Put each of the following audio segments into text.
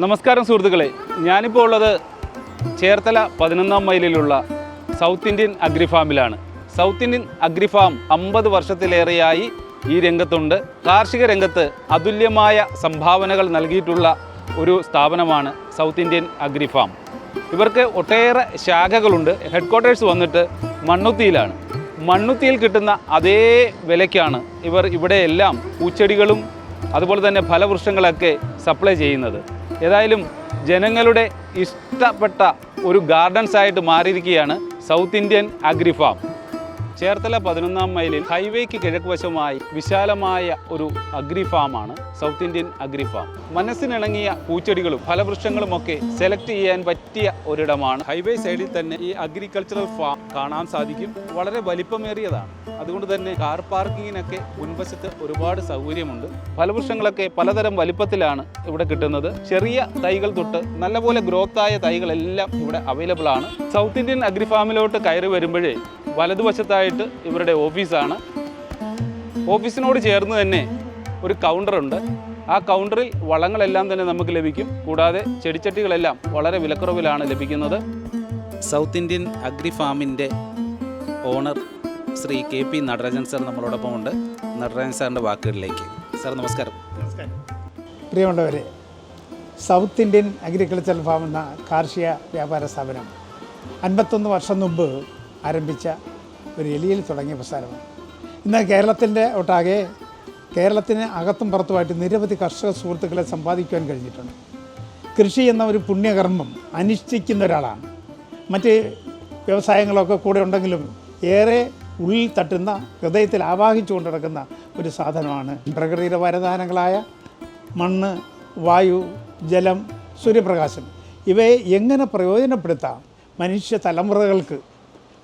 നമസ്കാരം സുഹൃത്തുക്കളെ. ഞാനിപ്പോൾ ഉള്ളത് ചേർത്തല പതിനൊന്നാം മൈലിലുള്ള സൗത്ത് ഇന്ത്യൻ അഗ്രി ഫാമിലാണ്. സൗത്ത് ഇന്ത്യൻ അഗ്രി ഫാം അമ്പത് വർഷത്തിലേറെയായി ഈ രംഗത്തുണ്ട്. കാർഷിക രംഗത്ത് അതുല്യമായ സംഭാവനകൾ നൽകിയിട്ടുള്ള ഒരു സ്ഥാപനമാണ് സൗത്ത് ഇന്ത്യൻ അഗ്രി ഫാം. ഇവർക്ക് ഒട്ടേറെ ശാഖകളുണ്ട്. ഹെഡ് ക്വാർട്ടേഴ്സ് വന്നിട്ട് മണ്ണുത്തിയിലാണ്. മണ്ണുത്തിയിൽ കിട്ടുന്ന അതേ വിലയ്ക്കാണ് ഇവർ ഇവിടെയെല്ലാം പൂച്ചെടികളും അതുപോലെ തന്നെ ഫലവൃക്ഷങ്ങളൊക്കെ സപ്ലൈ ചെയ്യുന്നത്. ഏതായാലും ജനങ്ങളുടെ ഇഷ്ടപ്പെട്ട ഒരു ഗാർഡൻസ് ആയിട്ട് മാറിയിരിക്കുകയാണ് South Indian agri farm Cherthala പതിനൊന്നാം മൈലിൽ ഹൈവേക്ക് കിഴക്കുവശമായി വിശാലമായ ഒരു അഗ്രി ഫാമാണ് സൗത്ത് ഇന്ത്യൻ അഗ്രി ഫാം മനസ്സിനിണങ്ങിയ പൂച്ചെടികളും ഫലവൃക്ഷങ്ങളും ഒക്കെ സെലക്ട് ചെയ്യാൻ പറ്റിയ ഒരിടമാണ്. ഹൈവേ സൈഡിൽ തന്നെ ഈ അഗ്രികൾച്ചറൽ ഫാം കാണാൻ സാധിക്കും. വളരെ വലിപ്പമേറിയതാണ്. അതുകൊണ്ട് തന്നെ കാർ പാർക്കിങ്ങിനൊക്കെ മുൻവശത്ത് ഒരുപാട് സൗകര്യമുണ്ട്. ഫലവൃക്ഷങ്ങളൊക്കെ പലതരം വലിപ്പത്തിലാണ് ഇവിടെ കിട്ടുന്നത്. ചെറിയ തൈകൾ തൊട്ട് നല്ലപോലെ ഗ്രോത്തായ തൈകളെല്ലാം ഇവിടെ അവൈലബിൾ ആണ്. സൗത്ത് ഇന്ത്യൻ അഗ്രി ഫാമിലോട്ട് കയറി വരുമ്പോഴേ വലതുവശത്തായിട്ട് ഇവരുടെ ഓഫീസാണ്. ഓഫീസിനോട് ചേർന്ന് തന്നെ ഒരു കൗണ്ടറുണ്ട് ആ കൗണ്ടറിൽ വളങ്ങളെല്ലാം തന്നെ നമുക്ക് ലഭിക്കും. കൂടാതെ ചെടിച്ചട്ടികളെല്ലാം വളരെ വിലക്കുറവിലാണ് ലഭിക്കുന്നത്. സൗത്ത് ഇന്ത്യൻ അഗ്രി ഫാമിന്റെ owner Shri K P Natarajan sir നമ്മളോടൊപ്പം ഉണ്ട്. നടരാജൻ സാറിന്റെ വാക്കുകളിലേക്ക്. സാർ നമസ്കാരം. നമസ്കാരം. പ്രിയമുള്ളവരെ സൗത്ത് ഇന്ത്യൻ അഗ്രികൾച്ചറൽ ഫാം എന്ന കാർഷിക വ്യാപാര സ്ഥാപനം അൻപത്തൊന്ന് വർഷം മുമ്പ് ആരംഭിച്ച ഒരു എലിയിൽ തുടങ്ങിയ പ്രസ്ഥാനമാണ്. ഇന്ന് കേരളത്തിന്റെ ഒട്ടാകെ കേരളത്തിന് അകത്തും പുറത്തുമായിട്ട് നിരവധി കർഷക സുഹൃത്തുക്കളെ സമ്പാദിക്കുവാൻ കഴിഞ്ഞിട്ടുണ്ട്. കൃഷി എന്ന ഒരു പുണ്യകർമ്മം അനുഷ്ഠിക്കുന്ന ഒരാളാണ്. മറ്റ് വ്യവസായങ്ങളൊക്കെ കൂടെ ഉണ്ടെങ്കിലും ഏറെ ഉള്ളിൽ തട്ടുന്ന ഹൃദയത്തിൽ ആവാഹിച്ചു കൊണ്ട് നടക്കുന്ന ഒരു സാധനമാണ് പ്രകൃതിയുടെ വരദാനങ്ങളായ മണ്ണ് വായു ജലം സൂര്യപ്രകാശം. ഇവയെ എങ്ങനെ പ്രയോജനപ്പെടുത്താം? മനുഷ്യ തലമുറകൾക്ക്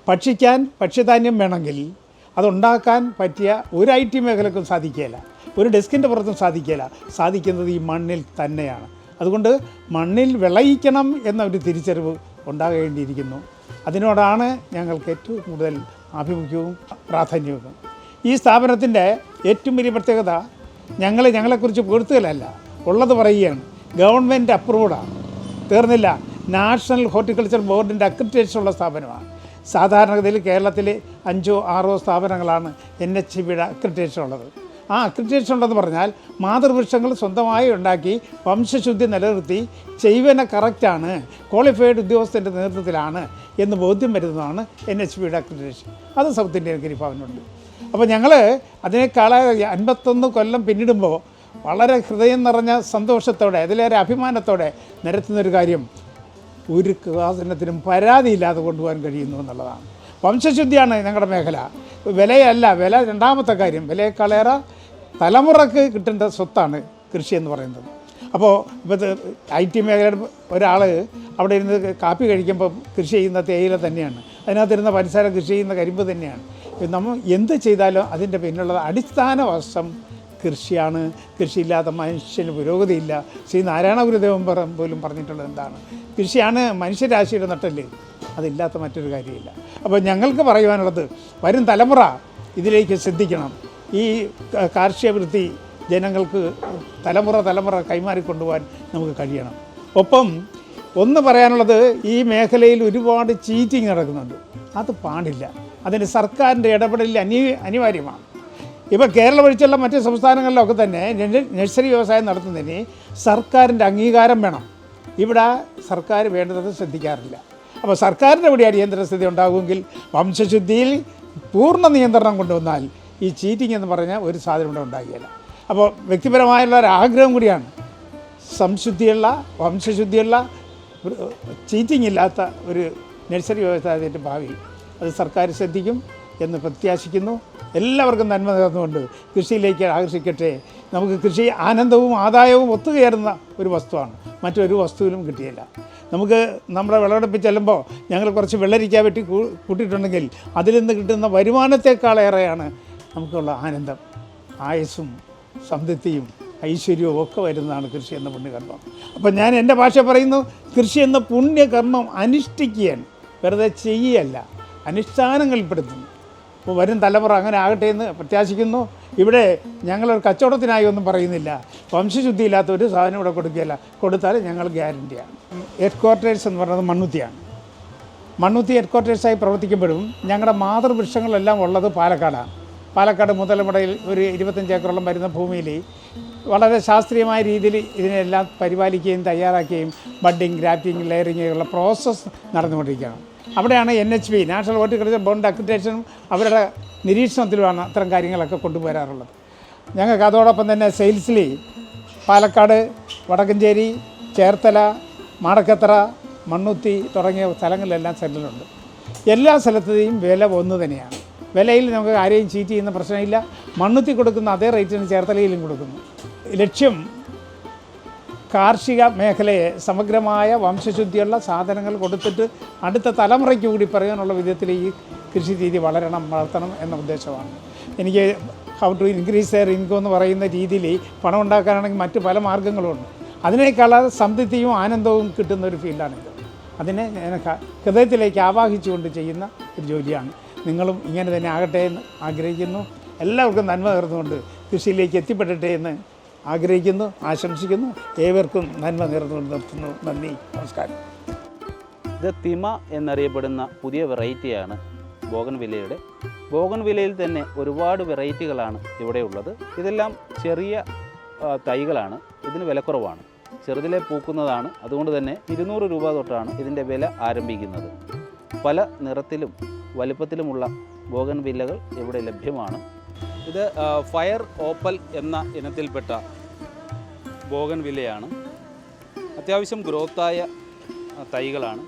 ഭക്ഷിക്കാൻ ഭക്ഷ്യധാന്യം വേണമെങ്കിൽ അതുണ്ടാക്കാൻ പറ്റിയ ഒരു ഐ ടി മേഖലക്കും സാധിക്കുകയില്ല. ഒരു ഡെസ്കിന്റെ പുറത്തും സാധിക്കുകയില്ല. സാധിക്കുന്നത് ഈ മണ്ണിൽ തന്നെയാണ്. അതുകൊണ്ട് മണ്ണിൽ വിളയിക്കണം എന്ന ഒരു തിരിച്ചറിവ് ഉണ്ടാകേണ്ടിയിരിക്കുന്നു. അതിനോടാണ് ഞങ്ങൾക്ക് ഏറ്റവും കൂടുതൽ ആഭിമുഖ്യവും പ്രാധാന്യവും. ഈ സ്ഥാപനത്തിന്റെ ഏറ്റവും വലിയ പ്രത്യേകത ഞങ്ങൾ ഞങ്ങളെക്കുറിച്ച് പുകഴ്ത്തുകയല്ല ഉള്ളത് പറയുകയാണ്. ഗവൺമെന്റ് അപ്രൂവ്ഡാണ് തീർന്നില്ല. നാഷണൽ ഹോർട്ടിക്കൾച്ചർ ബോർഡിന്റെ അക്രിറ്റേഷൻ ഉള്ള സ്ഥാപനമാണ്. സാധാരണഗതിയിൽ കേരളത്തിലെ അഞ്ചോ ആറോ സ്ഥാപനങ്ങളാണ് എൻ എച്ച് ബിയുടെ അക്രിറ്റേഷൻ ഉള്ളത്. ആ അക്രിറ്റേഷൻ ഉണ്ടെന്ന് പറഞ്ഞാൽ മാതൃവൃക്ഷങ്ങൾ സ്വന്തമായി ഉണ്ടാക്കി വംശശുദ്ധി നിലനിർത്തി ചെയ്വന കറക്റ്റാണ് ക്വാളിഫൈഡ് ഉദ്യോഗസ്ഥന്റെ നേതൃത്വത്തിലാണ് എന്ന് ബോധ്യം വരുന്നതാണ് എൻ എച്ച് പിയുടെ അക്രിറ്റേഷൻ അത് സൗത്ത് ഇന്ത്യൻ ഗിരിഫാവിനുണ്ട് അപ്പോൾ ഞങ്ങൾ അതിനേക്കാളെ അൻപത്തൊന്ന് കൊല്ലം പിന്നിടുമ്പോൾ വളരെ ഹൃദയം നിറഞ്ഞ സന്തോഷത്തോടെ അതിലേറെ അഭിമാനത്തോടെ നിരത്തുന്നൊരു കാര്യം ഒരു സാധനത്തിനും പരാതിയില്ലാതെ കൊണ്ടുപോകാൻ കഴിയുന്നു എന്നുള്ളതാണ്. വംശശുദ്ധിയാണ് ഞങ്ങളുടെ മേഖല. വിലയല്ല വില രണ്ടാമത്തെ കാര്യം. വിലയേക്കാളേറെ തലമുറയ്ക്ക് കിട്ടേണ്ട സ്വത്താണ് കൃഷി എന്ന് പറയുന്നത്. അപ്പോൾ ഇപ്പോൾ ഐ ടി മേഖലയുടെ ഒരാൾ അവിടെ ഇരുന്ന് കാപ്പി കഴിക്കുമ്പോൾ കൃഷി ചെയ്യുന്ന തേയില തന്നെയാണ്. അതിനകത്തിരുന്ന പരിസരം കൃഷി ചെയ്യുന്ന കരിമ്പ് തന്നെയാണ്. നമ്മൾ എന്ത് ചെയ്താലും അതിന്റെ പിന്നിലുള്ള അടിസ്ഥാന വശം കൃഷിയാണ് കൃഷിയില്ലാത്ത മനുഷ്യന് പുരോഗതിയില്ല. ശ്രീ നാരായണ ഗുരുദേവൻ പോലും പറഞ്ഞിട്ടുള്ളത് എന്താണ്? കൃഷിയാണ് മനുഷ്യരാശിയുടെ നട്ടൽ അതില്ലാത്ത മറ്റൊരു കാര്യമില്ല. അപ്പോൾ ഞങ്ങൾക്ക് പറയുവാനുള്ളത് വരും തലമുറ ഇതിലേക്ക് ശ്രദ്ധിക്കണം. ഈ കാർഷിക വൃത്തി ജനങ്ങൾക്ക് തലമുറ തലമുറ കൈമാറിക്കൊണ്ടുപോകാൻ നമുക്ക് കഴിയണം. ഒപ്പം ഒന്ന് പറയാനുള്ളത് ഈ മേഖലയിൽ ഒരുപാട് ചീറ്റിങ് നടക്കുന്നുണ്ട്. അത് പാടില്ല. അതിന് സർക്കാരിന്റെ ഇടപെടലിൽ അനി അനിവാര്യമാണ്. ഇപ്പോൾ കേരളം ഒഴിച്ചുള്ള മറ്റ് സംസ്ഥാനങ്ങളിലൊക്കെ തന്നെ നഴ്സറി വ്യവസായം നടത്തുന്നതിന് സർക്കാരിന്റെ അംഗീകാരം വേണം. ഇവിടെ സർക്കാർ വേണ്ടത് ശ്രദ്ധിക്കാറില്ല. അപ്പോൾ സർക്കാരിന്റെ ഇവിടെ അടിയന്തര സ്ഥിതി ഉണ്ടാകുമെങ്കിൽ വംശശുദ്ധിയിൽ പൂർണ നിയന്ത്രണം കൊണ്ടുവന്നാൽ ഈ ചീറ്റിംഗ് എന്ന് പറഞ്ഞ ഒരു സാധനം ഇവിടെ ഉണ്ടാകുകയില്ല. അപ്പോൾ വ്യക്തിപരമായുള്ള ഒരു ആഗ്രഹം കൂടിയാണ്. സംശുദ്ധിയുള്ള വംശശുദ്ധിയുള്ള ചീറ്റിംഗ് ഇല്ലാത്ത ഒരു നഴ്സറി വ്യവസായത്തിന്റെ ഭാവി അത് സർക്കാർ ശ്രദ്ധിക്കും. എന്ന് പ്രത്യാശിക്കുന്നു. എല്ലാവർക്കും നന്മ നേർന്നുകൊണ്ട് കൃഷിയിലേക്ക് ആകർഷിക്കട്ടെ. നമുക്ക് കൃഷി ആനന്ദവും ആദായവും ഒത്തുകയറുന്ന ഒരു വസ്തുവാണ്. മറ്റൊരു വസ്തുവിലും കിട്ടിയില്ല. നമുക്ക് നമ്മുടെ വിളവെടുപ്പിൽ ചെല്ലുമ്പോൾ ഞങ്ങൾ കുറച്ച് വെള്ളരിക്ക വെട്ടി കൂട്ടിയിട്ടുണ്ടെങ്കിൽ അതിൽ നിന്ന് കിട്ടുന്ന വരുമാനത്തെക്കാളേറെയാണ് നമുക്കുള്ള ആനന്ദം. ആയസും സംതൃപ്തിയും ഐശ്വര്യവും ഒക്കെ വരുന്നതാണ് കൃഷി എന്ന പുണ്യകർമ്മം. അപ്പം ഞാൻ എന്റെ ഭാഷ പറയുന്നു കൃഷി എന്ന പുണ്യകർമ്മം അനുഷ്ഠിക്കുകയാണ്. വെറുതെ ചെയ്യുകയല്ല അനുഷ്ഠാനങ്ങളിൽപ്പെടുത്തുന്നു വരും തലമുറ അങ്ങനെ ആകട്ടെ എന്ന് പ്രത്യാശിക്കുന്നു. ഇവിടെ ഞങ്ങളൊരു കച്ചവടത്തിനായി ഒന്നും പറയുന്നില്ല. വംശശുദ്ധി ഇല്ലാത്ത ഒരു സാധനം ഇവിടെ കൊടുക്കുകയില്ല. കൊടുത്താൽ ഞങ്ങൾ ഗ്യാരണ്ടിയാണ്. ഹെഡ് ക്വാർട്ടേഴ്സ് എന്ന് പറയുന്നത് മണ്ണുത്തിയാണ്. മണ്ണുത്തി ഹെഡ് ക്വാർട്ടേഴ്സായി പ്രവർത്തിക്കുമ്പോഴും ഞങ്ങളുടെ മാതൃവൃക്ഷങ്ങളെല്ലാം ഉള്ളത് പാലക്കാടാണ്. പാലക്കാട് മുതലമുടയിൽ ഒരു ഇരുപത്തഞ്ച് ഏക്കറോളം വരുന്ന ഭൂമിയിൽ വളരെ ശാസ്ത്രീയമായ രീതിയിൽ ഇതിനെല്ലാം പരിപാലിക്കുകയും തയ്യാറാക്കുകയും ബഡ്ഡിങ് ഗ്രാഫ്റ്റിങ് ലെയറിങ്ങുള്ള ഉള്ള പ്രോസസ്സ് നടന്നുകൊണ്ടിരിക്കുകയാണ്. അവിടെയാണ് N H P national horticulture bond അക്രിറ്റേഷനും അവരുടെ നിരീക്ഷണത്തിലുമാണ് അത്തരം കാര്യങ്ങളൊക്കെ കൊണ്ടുവരാറുള്ളത്. ഞങ്ങൾക്ക് അതോടൊപ്പം തന്നെ സെയിൽസിലി പാലക്കാട് വടക്കഞ്ചേരി ചേർത്തല മാടക്കത്തറ മണ്ണുത്തി തുടങ്ങിയ സ്ഥലങ്ങളിലെല്ലാം സെല്ലിലുണ്ട്. എല്ലാ സ്ഥലത്തെയും വില ഒന്ന് തന്നെയാണ്. വിലയിൽ നമുക്ക് ആരെയും ചീറ്റ് ചെയ്യുന്ന പ്രശ്നമില്ല. മണ്ണുത്തി കൊടുക്കുന്ന അതേ റേറ്റിന് ചേർത്തലയിലും കൊടുക്കുന്നു. ലക്ഷ്യം കാർഷിക മേഖലയെ സമഗ്രമായ വംശശുദ്ധിയുള്ള സാധനങ്ങൾ കൊടുത്തിട്ട് അടുത്ത തലമുറയ്ക്ക് കൂടി പറയാനുള്ള വിധത്തിൽ ഈ കൃഷി രീതി വളരണം വളർത്തണം എന്ന ഉദ്ദേശമാണ്. എനിക്ക് how to increase their income എന്ന് പറയുന്ന രീതിയിൽ പണം ഉണ്ടാക്കാനാണെങ്കിൽ മറ്റ് പല മാർഗങ്ങളുമുണ്ട് അതിനേക്കാൾ സംതൃപ്തിയും ആനന്ദവും കിട്ടുന്ന ഒരു ഫീൽഡാണിത്. അതിനെ ഞാൻ ഹൃദയത്തിലേക്ക് ആവാഹിച്ചുകൊണ്ട് ചെയ്യുന്ന ഒരു ജോലിയാണ്. നിങ്ങളും ഇങ്ങനെ തന്നെ ആകട്ടെ എന്ന് ആഗ്രഹിക്കുന്നു. എല്ലാവർക്കും നന്മ നേർന്നുകൊണ്ട് കൃഷിയിലേക്ക് എത്തിപ്പെടട്ടെ എന്ന് ആഗ്രഹിക്കുന്നു ആശംസിക്കുന്നു. ഏവർക്കും നന്മ നേർന്നുകൊണ്ട് നിർത്തുന്നു നന്ദി നമസ്കാരം. ഇത് തിമ എന്നറിയപ്പെടുന്ന പുതിയ വെറൈറ്റിയാണ് ബോഗൻ വിലയുടെ ബോഗൻ വിലയിൽ തന്നെ ഒരുപാട് വെറൈറ്റികളാണ് ഇവിടെ ഉള്ളത്. ഇതെല്ലാം ചെറിയ തൈകളാണ്. ഇതിന് വിലക്കുറവാണ് ചെറുതിലെ പൂക്കുന്നതാണ്. അതുകൊണ്ട് തന്നെ ഇരുന്നൂറ് രൂപ തൊട്ടാണ് ഇതിന്റെ വില ആരംഭിക്കുന്നത്. പല നിറത്തിലും വലുപ്പത്തിലുമുള്ള ബോഗൻ വില്ലകൾ ഇവിടെ ലഭ്യമാണ്. ഇത് ഫയർ ഓപ്പൽ എന്ന ഇനത്തിൽപ്പെട്ട ബോഗൻ വില്ലയാണ്. അത്യാവശ്യം ഗ്രോത്തായ തൈകളാണ്.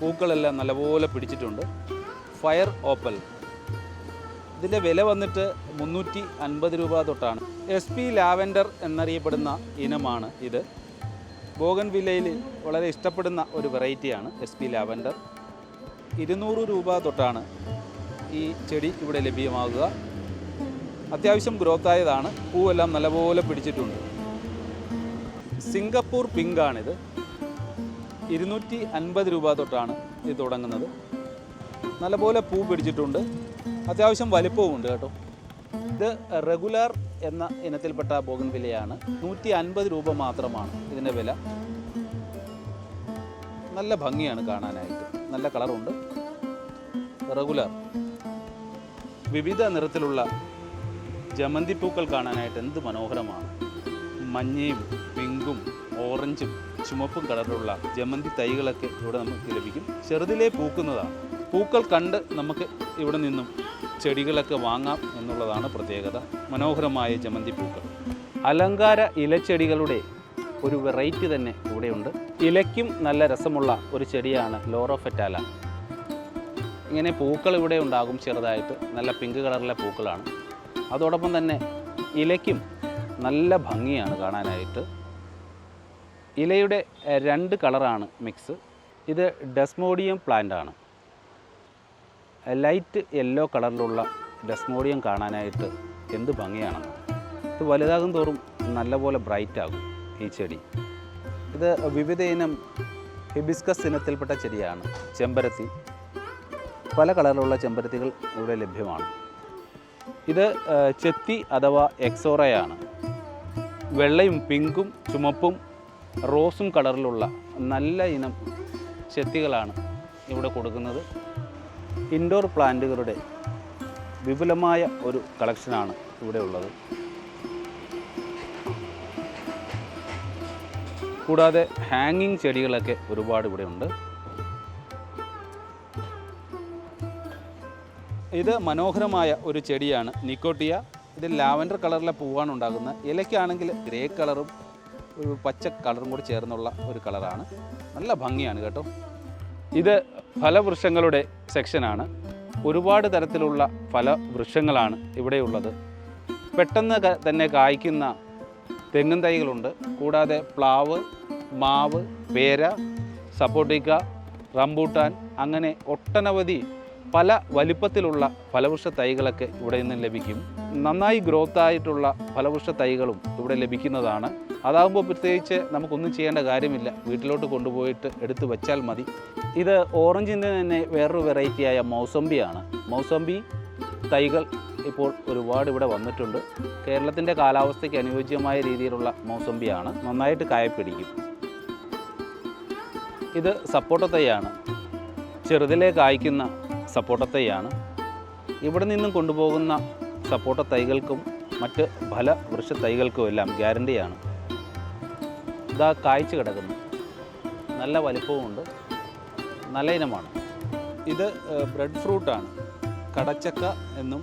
പൂക്കളെല്ലാം നല്ലപോലെ പിടിച്ചിട്ടുണ്ട്. Fire opal. ഇതിന്റെ വില വന്നിട്ട് മുന്നൂറ്റി അൻപത് രൂപ തൊട്ടാണ്. എസ് പി ലാവൻഡർ എന്നറിയപ്പെടുന്ന ഇനമാണ് ഇത്. ബോഗൻ വില്ലയിൽ വളരെ ഇഷ്ടപ്പെടുന്ന ഒരു വെറൈറ്റിയാണ് എസ് പി ലാവൻഡർ. ഇരുന്നൂറ് രൂപ തൊട്ടാണ് ഈ ചെടി ഇവിടെ ലഭ്യമാകുക. അത്യാവശ്യം ഗ്രോത്ത് ആയതാണ്. പൂവെല്ലാം നല്ലപോലെ പിടിച്ചിട്ടുണ്ട്. സിംഗപ്പൂർ പിങ്കാണിത് ഇരുന്നൂറ്റി അൻപത് രൂപ തൊട്ടാണ് ഇത് തുടങ്ങുന്നത്. നല്ലപോലെ പൂ പിടിച്ചിട്ടുണ്ട്. അത്യാവശ്യം വലിപ്പവും ഉണ്ട് കേട്ടോ. ഇത് റെഗുലർ എന്ന ഇനത്തിൽപ്പെട്ട ബോഗൻ വിലയാണ് നൂറ്റി അൻപത് രൂപ മാത്രമാണ് ഇതിന്റെ വില. നല്ല ഭംഗിയാണ് കാണാനായിട്ട്. നല്ല കളറുണ്ട് റെഗുലർ വിവിധ നിറത്തിലുള്ള ജമന്തി പൂക്കൾ കാണാനായിട്ട് എന്ത് മനോഹരമാണ്. മഞ്ഞയും പിങ്കും ഓറഞ്ചും ചുമപ്പും കളറിലുള്ള ജമന്തി തൈകളൊക്കെ ഇവിടെ നമുക്ക് ലഭിക്കും. ചെറുതിലേ പൂക്കുന്നതാണ്. പൂക്കൾ കണ്ട് നമുക്ക് ഇവിടെ നിന്നും ചെടികളൊക്കെ വാങ്ങാം എന്നുള്ളതാണ് പ്രത്യേകത. മനോഹരമായ ജമന്തി പൂക്കൾ. അലങ്കാര ഇലച്ചെടികളുടെ ഒരു വെറൈറ്റി തന്നെ ഇവിടെയുണ്ട്. ഇലയ്ക്കും നല്ല രസമുള്ള ഒരു ചെടിയാണ് ലോറോഫെറ്റാല ഇങ്ങനെ പൂക്കൾ ഇവിടെ ഉണ്ടാകും ചെറുതായിട്ട്. നല്ല പിങ്ക് കളറിലെ പൂക്കളാണ്. അതോടൊപ്പം തന്നെ ഇലയ്ക്കും നല്ല ഭംഗിയാണ് കാണാനായിട്ട്. ഇലയുടെ രണ്ട് കളറാണ് മിക്സ്. ഇത് ഡെസ്മോഡിയം പ്ലാന്റ് ആണ്. ലൈറ്റ് യെല്ലോ കളറിലുള്ള ഡെസ്മോഡിയം കാണാനായിട്ട് എന്ത് ഭംഗിയാണെന്ന് ഇത് വലുതാകും തോറും നല്ലപോലെ ബ്രൈറ്റ് ആകും ഈ ചെടി. ഇത് വിവിധ ഇനം ഹിബിസ്കസ് ഇനത്തിൽപ്പെട്ട ചെടിയാണ്. ചെമ്പരത്തി. പല കളറിലുള്ള ചെമ്പരത്തികൾ ഇവിടെ ലഭ്യമാണ്. ഇത് ചെത്തി അഥവാ എക്സോറയാണ്. വെള്ളയും പിങ്കും ചുമപ്പും റോസും കളറിലുള്ള നല്ല ഇനം ചെത്തികളാണ് ഇവിടെ കൊടുക്കുന്നത്. ഇൻഡോർ പ്ലാന്റുകളുടെ വിപുലമായ ഒരു കളക്ഷനാണ് ഇവിടെ ഉള്ളത്. കൂടാതെ ഹാങ്ങിങ് ചെടികളൊക്കെ ഒരുപാട് ഇവിടെ ഇത് മനോഹരമായ ഒരു ചെടിയാണ്. നിക്കോട്ടിയ. ഇത് ലാവൻഡർ കളറിലെ പൂവാണ് ഉണ്ടാകുന്നത്. ഇലയ്ക്കാണെങ്കിൽ ഗ്രേ കളറും ഒരു പച്ച കളറും കൂടി ചേർന്നുള്ള ഒരു കളറാണ്. നല്ല ഭംഗിയാണ് കേട്ടോ. ഇത് ഫലവൃക്ഷങ്ങളുടെ സെക്ഷനാണ് ഒരുപാട് തരത്തിലുള്ള ഫലവൃക്ഷങ്ങളാണ് ഇവിടെയുള്ളത് പെട്ടെന്ന് തന്നെ കായ്ക്കുന്ന തെങ്ങും തൈകളുണ്ട്. കൂടാതെ പ്ലാവ് മാവ് പേര സപ്പോട്ടിക്ക റംബൂട്ടാൻ അങ്ങനെ ഒട്ടനവധി പല വലിപ്പത്തിലുള്ള ഫലവൃക്ഷ തൈകളൊക്കെ ഇവിടെ നിന്ന് ലഭിക്കും. നന്നായി ഗ്രോത്ത് ആയിട്ടുള്ള ഫലവൃക്ഷ തൈകളും ഇവിടെ ലഭിക്കുന്നതാണ്. അതാകുമ്പോൾ പ്രത്യേകിച്ച് നമുക്കൊന്നും ചെയ്യേണ്ട കാര്യമില്ല. വീട്ടിലോട്ട് കൊണ്ടുപോയിട്ട് എടുത്തു വെച്ചാൽ മതി. ഇത് ഓറഞ്ചിന്റെ തന്നെ വേറൊരു വെറൈറ്റിയായ മൗസംബിയാണ്. മൗസംബി തൈകൾ ഇപ്പോൾ ഒരുപാട് ഇവിടെ വന്നിട്ടുണ്ട്. കേരളത്തിന്റെ കാലാവസ്ഥയ്ക്ക് അനുയോജ്യമായ രീതിയിലുള്ള മൗസംബിയാണ്. നന്നായിട്ട് കായപ്പിടിക്കും. ഇത് സപ്പോട്ട തൈയാണ്. ചെറുതിലേ കായ്ക്കുന്ന സപ്പോട്ട തൈയാണ്. ഇവിടെ നിന്നും കൊണ്ടുപോകുന്ന സപ്പോട്ട തൈകൾക്കും മറ്റ് ഫല വൃക്ഷ തൈകൾക്കും എല്ലാം ഗ്യാരണ്ടിയാണ് ഇതാ കായ്ച്ചു കിടക്കുന്നു. നല്ല വലിപ്പവുമുണ്ട്. നല്ല ഇനമാണ്. ഇത് ബ്രെഡ് ഫ്രൂട്ടാണ് കടച്ചക്ക എന്നും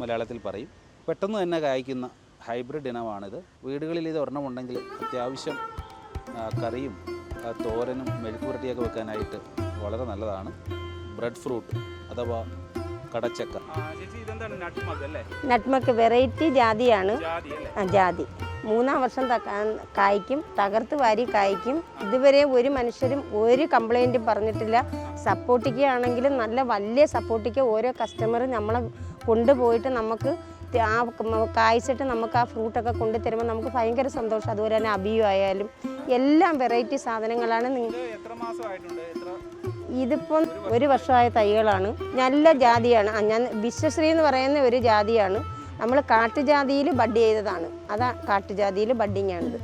മലയാളത്തിൽ പറയും. പെട്ടെന്ന് തന്നെ കായ്ക്കുന്ന ഹൈബ്രിഡ് ഇനമാണിത്. വീടുകളിൽ ഇത് ഒരെണ്ണമുണ്ടെങ്കിൽ അത്യാവശ്യം കറിയും തോരനും മെഴുക്കുപുരട്ടിയൊക്കെ വെക്കാനായിട്ട് വളരെ നല്ലതാണ്. ബ്രെഡ് ഫ്രൂട്ട് അഥവാ കടച്ചക്ക. നട്ട്മക്ക് വെറൈറ്റി ജാതിയാണ്. ജാതി മൂന്നാം വർഷം കായ്ക്കും തകർത്ത് വാരി കായ്ക്കും. ഇതുവരെ ഒരു മനുഷ്യരും ഒരു കംപ്ലൈന്റും പറഞ്ഞിട്ടില്ല. സപ്പോർട്ടിക്ക ആണെങ്കിലും നല്ല വലിയ സപ്പോർട്ടിക്ക ഓരോ കസ്റ്റമർ നമ്മളെ കൊണ്ടുപോയിട്ട് നമുക്ക് ആ കായ്ച്ചിട്ട് നമുക്ക് ആ ഫ്രൂട്ടൊക്കെ കൊണ്ടു തരുമ്പോൾ നമുക്ക് ഭയങ്കര സന്തോഷം. അതുപോലെ തന്നെ അബിയു ആയാലും എല്ലാം വെറൈറ്റി സാധനങ്ങളാണ് നിങ്ങ ഇതിപ്പം ഒരു വർഷമായ തൈകളാണ്. നല്ല ജാതിയാണ്. ഞാൻ വിശ്വശ്രീ എന്ന് പറയുന്ന ഒരു ജാതിയാണ്. നമ്മൾ കാട്ടുജാതിയിൽ ബഡ് ചെയ്തതാണ്. അതാ കാട്ടുജാതിയിൽ ബഡിങ് ആണിത്.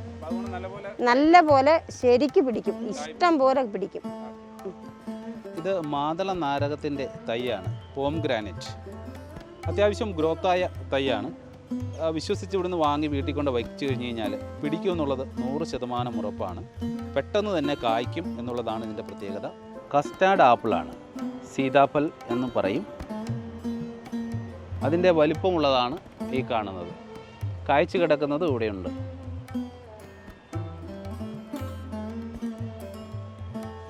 നല്ല പോലെ ശരിക്ക് പിടിക്കും. ഇഷ്ടം പോലെ പിടിക്കും. ഇത് മാതള നാരകത്തിന്റെ തൈയാണ്. പോം ഗ്രാനൈറ്റ്. അത്യാവശ്യം ഗ്രോത്തായ തൈയാണ്. വിശ്വസിച്ച് ഇവിടുന്ന് വാങ്ങി വീട്ടിൽ കൊണ്ട് വയ്ച്ചു കഴിഞ്ഞ് കഴിഞ്ഞാൽ പിടിക്കുമെന്നുള്ളത് നൂറ് ശതമാനം ഉറപ്പാണ്. പെട്ടെന്ന് തന്നെ കായ്ക്കും എന്നുള്ളതാണ് ഇതിന്റെ പ്രത്യേകത. കസ്റ്റാർഡ് ആപ്പിളാണ്. സീതാഫൽ എന്ന് പറയും. അതിന്റെ വലിപ്പമുള്ളതാണ് ഈ കാണുന്നത്. കായ്ച്ചു കിടക്കുന്നത് ഇവിടെയുണ്ട്.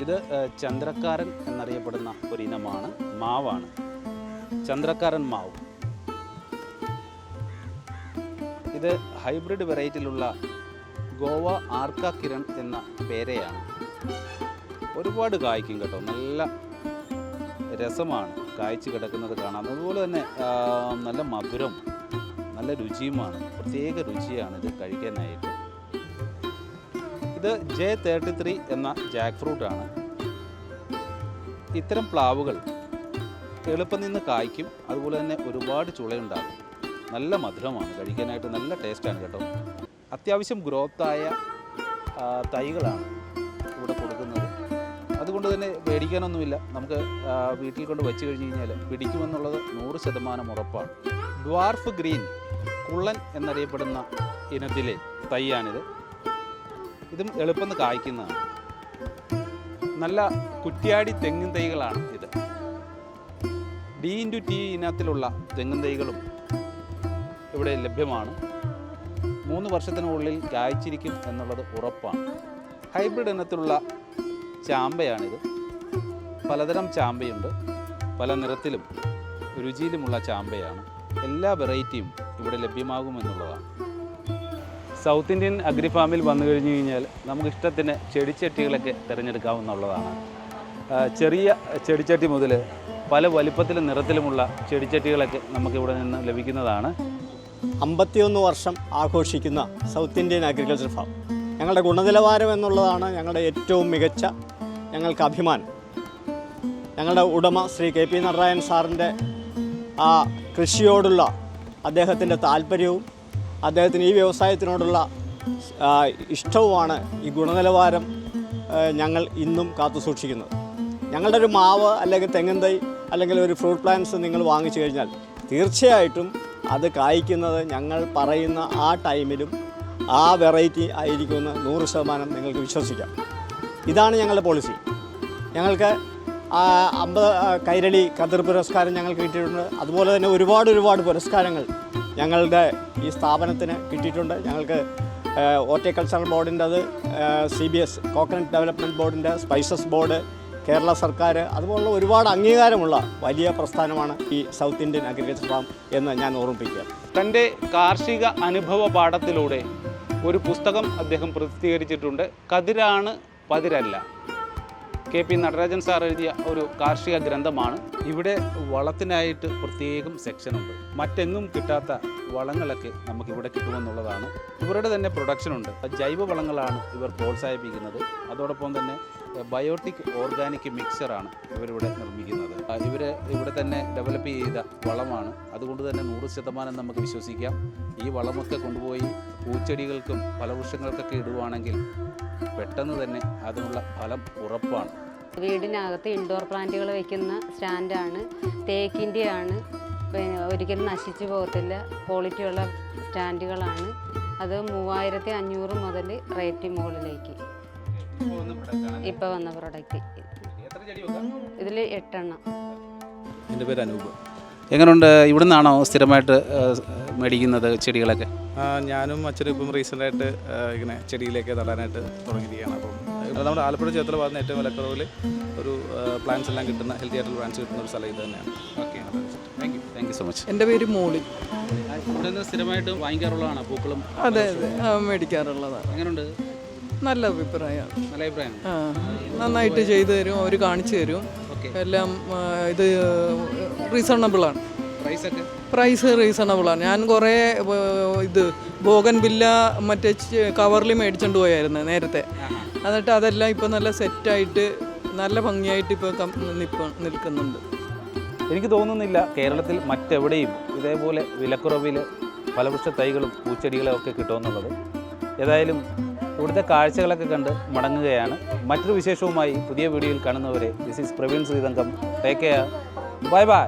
ഇത് ചന്ദ്രക്കാരൻ എന്നറിയപ്പെടുന്ന ഒരു ഇനമാണ്. മാവാണ്. ചന്ദ്രക്കാരൻ മാവ്. ഇത് ഹൈബ്രിഡ് വെറൈറ്റിയിലുള്ള ഗോവ ആർക്ക കിരൺ എന്ന പേരയാണ്. ഒരുപാട് കായ്ക്കും കേട്ടോ. നല്ല രസമാണ് കായ്ച്ചു കിടക്കുന്നത് കാണാൻ. അതുപോലെ തന്നെ നല്ല മധുരം നല്ല രുചിയുമാണ്. പ്രത്യേക രുചിയാണ് ഇത് കഴിക്കാനായിട്ട്. ഇത് ജെ തേർട്ടി ത്രീ എന്ന ജാക്ക് ഫ്രൂട്ടാണ് ഇത്തരം പ്ലാവുകൾ എളുപ്പം നിന്ന് കായ്ക്കും. അതുപോലെ തന്നെ ഒരുപാട് ചുളയുണ്ടാകും. നല്ല മധുരമാണ് കഴിക്കാനായിട്ട്. നല്ല ടേസ്റ്റാണ് കേട്ടോ. അത്യാവശ്യം ഗ്രോത്തായ തൈകളാണ്. അതുകൊണ്ട് തന്നെ പേടിക്കാനൊന്നുമില്ല. നമുക്ക് വീട്ടിൽ കൊണ്ട് വെച്ച് കഴിഞ്ഞ് കഴിഞ്ഞാൽ പിടിക്കുമെന്നുള്ളത് നൂറ് ശതമാനം ഉറപ്പാണ്. ഡ്വാർഫ് ഗ്രീൻ കുള്ളൻ എന്നറിയപ്പെടുന്ന ഇനത്തിലെ തൈയാണിത്. ഇതും എളുപ്പം കായ്ക്കുന്നതാണ്. നല്ല കുറ്റിയാടി തെങ്ങിൻ തൈകളാണ് ഇത്. ഡി ഇന്റു ടി ഇനത്തിലുള്ള തെങ്ങിൻ തൈകളും ഇവിടെ ലഭ്യമാണ്. മൂന്ന് വർഷത്തിനുള്ളിൽ കായ്ച്ചിരിക്കും എന്നുള്ളത് ഉറപ്പാണ്. ഹൈബ്രിഡ് ഇനത്തിലുള്ള ചാമ്പയാണിത്. പലതരം ചാമ്പയുണ്ട്. പല നിറത്തിലും രുചിയിലുമുള്ള ചാമ്പയാണ്. എല്ലാ വെറൈറ്റിയും ഇവിടെ ലഭ്യമാകുമെന്നുള്ളതാണ്. സൗത്ത് ഇന്ത്യൻ അഗ്രി ഫാമിൽ വന്നു കഴിഞ്ഞു കഴിഞ്ഞാൽ നമുക്ക് ഇഷ്ടത്തിന് ചെടിച്ചട്ടികളൊക്കെ തിരഞ്ഞെടുക്കാവുന്നതാണ് ആ, ചെറിയ ചെടിച്ചട്ടി മുതൽ പല വലിപ്പത്തിലും നിറത്തിലുമുള്ള ചെടിച്ചട്ടികളൊക്കെ നമുക്കിവിടെ നിന്ന് ലഭിക്കുന്നതാണ്. അമ്പത്തിയൊന്ന് വർഷം ആഘോഷിക്കുന്ന സൗത്ത് ഇന്ത്യൻ അഗ്രികൾച്ചർ ഫാം. ഞങ്ങളുടെ ഗുണനിലവാരം എന്നുള്ളതാണ് ഞങ്ങളുടെ ഏറ്റവും മികച്ച ഞങ്ങൾക്ക് അഭിമാനം. ഞങ്ങളുടെ ഉടമ ശ്രീ കെ പി നാരായൺ സാറിന്റെ ആ കൃഷിയോടുള്ള അദ്ദേഹത്തിന്റെ താല്പര്യവും അദ്ദേഹത്തിന് ഈ വ്യവസായത്തിനോടുള്ള ഇഷ്ടവുമാണ് ഈ ഗുണനിലവാരം ഞങ്ങൾ ഇന്നും കാത്തു സൂക്ഷിക്കുന്നത്. ഞങ്ങളുടെ ഒരു മാവ് അല്ലെങ്കിൽ തെങ്ങൻ തൈ അല്ലെങ്കിൽ ഒരു ഫ്രൂട്ട് പ്ലാന്റ്സ് നിങ്ങൾ വാങ്ങിച്ചു കഴിഞ്ഞാൽ തീർച്ചയായിട്ടും അത് കായ്ക്കുന്നത് ഞങ്ങൾ പറയുന്ന ആ ടൈമിലും ആ വെറൈറ്റി ആയിരിക്കുമെന്ന് നൂറ് ശതമാനം നിങ്ങൾക്ക് വിശ്വസിക്കാം. ഇതാണ് ഞങ്ങളുടെ പോളിസി. ഞങ്ങൾക്ക് അമ്പത് കൈരളി കതിർ പുരസ്കാരം ഞങ്ങൾക്ക് കിട്ടിയിട്ടുണ്ട്. അതുപോലെ തന്നെ ഒരുപാട് ഒരുപാട് പുരസ്കാരങ്ങൾ ഞങ്ങളുടെ ഈ സ്ഥാപനത്തിന് കിട്ടിയിട്ടുണ്ട്. ഞങ്ങൾക്ക് ഹോർട്ടിക്കൾച്ചറൽ ബോർഡിന്റെ അത് C B S coconut development ബോർഡിന്റെ സ്പൈസസ് ബോർഡ് കേരള സർക്കാർ അതുപോലുള്ള ഒരുപാട് അംഗീകാരമുള്ള വലിയ പ്രസ്ഥാനമാണ് ഈ സൗത്ത് ഇന്ത്യൻ അഗ്രികൾച്ചർ ഫാം എന്ന് ഞാൻ ഓർമ്മിപ്പിക്കുക. തന്റെ കാർഷിക അനുഭവ പാഠത്തിലൂടെ ഒരു പുസ്തകം അദ്ദേഹം പ്രസിദ്ധീകരിച്ചിട്ടുണ്ട് Kathiranu Pathiralla. K P Natarajan sir എഴുതിയ ഒരു കാർഷിക ഗ്രന്ഥമാണ്. ഇവിടെ വളത്തിനായിട്ട് പ്രത്യേകം സെക്ഷനുണ്ട് മറ്റെങ്ങും കിട്ടാത്ത വളങ്ങളൊക്കെ നമുക്ക് ഇവിടെ കിട്ടുമെന്നുള്ളതാണ്. ഇവരുടെ തന്നെ പ്രൊഡക്ഷൻ ഉണ്ട്. ജൈവ വളങ്ങളാണ് ഇവർ പ്രോത്സാഹിപ്പിക്കുന്നത്. അതോടൊപ്പം തന്നെ ബയോട്ടിക് ഓർഗാനിക് മിക്സറാണ് ഇവരിവിടെ നിർമ്മിക്കുന്നത്. ഇവർ ഇവിടെ തന്നെ ഡെവലപ്പ് ചെയ്ത വളമാണ്. അതുകൊണ്ട് തന്നെ നൂറ് ശതമാനം നമുക്ക് വിശ്വസിക്കാം. ഈ വളമൊക്കെ കൊണ്ടുപോയി പൂച്ചെടികൾക്കും ഫലവൃക്ഷങ്ങൾക്കൊക്കെ ഇടുവാണെങ്കിൽ പെട്ടെന്ന് തന്നെ അതിനുള്ള ഫലം ഉറപ്പാണ്. വീടിനകത്ത് ഇൻഡോർ പ്ലാന്റുകൾ വയ്ക്കുന്ന സ്റ്റാൻഡാണ്. തേക്കിന്റെയാണ് ഒരിക്കലും നശിച്ചു പോകത്തില്ല. ക്വാളിറ്റിയുള്ള സ്റ്റാൻഡുകളാണ്. അത് മൂവായിരത്തി അഞ്ഞൂറ് മുതൽ റേറ്റ് മുകളിലേക്ക്. ഇപ്പോൾ വന്ന പ്രൊഡക്റ്റ് ഇതിൽ എട്ടെണ്ണം. എന്റെ പേര് അനൂപ്. എങ്ങനെയുണ്ട് ഇവിടെ നിന്നാണോ സ്ഥിരമായിട്ട് മേടിക്കുന്നത് ചെടികളൊക്കെ? ഞാനും അച്ഛനും ഇപ്പം റീസെന്റായിട്ട് ഇങ്ങനെ ചെടിയിലേക്ക് നടാനായിട്ട് തുടങ്ങിയിരിക്കുകയാണ്. അപ്പം ഇവിടെ നമ്മുടെ ആലപ്പുഴ ചേർത്തല ഭാഗത്ത് ഏറ്റവും വിലക്കുറവിൽ ഒരു പ്ലാന്റ്സ് എല്ലാം കിട്ടുന്ന ഹെൽത്തി ആയിട്ടുള്ള പ്ലാന്റ്സ് കിട്ടുന്ന ഒരു സ്ഥലം ഇത് തന്നെയാണ്. Okay thank you thank you so much എന്റെ പേര് മോളി. ഇവിടെ നിന്ന് സ്ഥിരമായിട്ട് വാങ്ങിക്കാറുള്ളതാണ് പൂക്കളും അതെ അതെ. മേടിക്കാറുള്ളതാണ്. എങ്ങനെയുണ്ട് നല്ല അഭിപ്രായമാണ് നല്ല അഭിപ്രായം. ആ നന്നായിട്ട് ചെയ്തു തരും അവർ കാണിച്ചു തരും. എല്ലാം ഇത് റീസണബിളാണ് പ്രൈസ് ഒക്കെ? പ്രൈസ് റീസണബിളാണ് ഞാൻ കുറേ ഇത് ബോഗൻ ബില്ല മറ്റേ കവറിൽ മേടിച്ചുകൊണ്ട് പോയായിരുന്നു നേരത്തെ. എന്നിട്ട് അതെല്ലാം ഇപ്പോൾ നല്ല സെറ്റായിട്ട് നല്ല ഭംഗിയായിട്ട് ഇപ്പോൾ നിൽപ്പ നിൽക്കുന്നുണ്ട്. എനിക്ക് തോന്നുന്നില്ല കേരളത്തിൽ മറ്റെവിടെയും ഇതേപോലെ വിലക്കുറവിൽ ഫലവൃക്ഷ തൈകളും പൂച്ചെടികളും ഒക്കെ കിട്ടുമെന്നുള്ളത്. ഏതായാലും ഇവിടുത്തെ കാഴ്ചകളൊക്കെ കണ്ട് മടങ്ങുകയാണ്. മറ്റൊരു വിശേഷവുമായി പുതിയ വീഡിയോയിൽ കാണുന്നവരെ. This is Praveen Sreethankam. Take care bye bye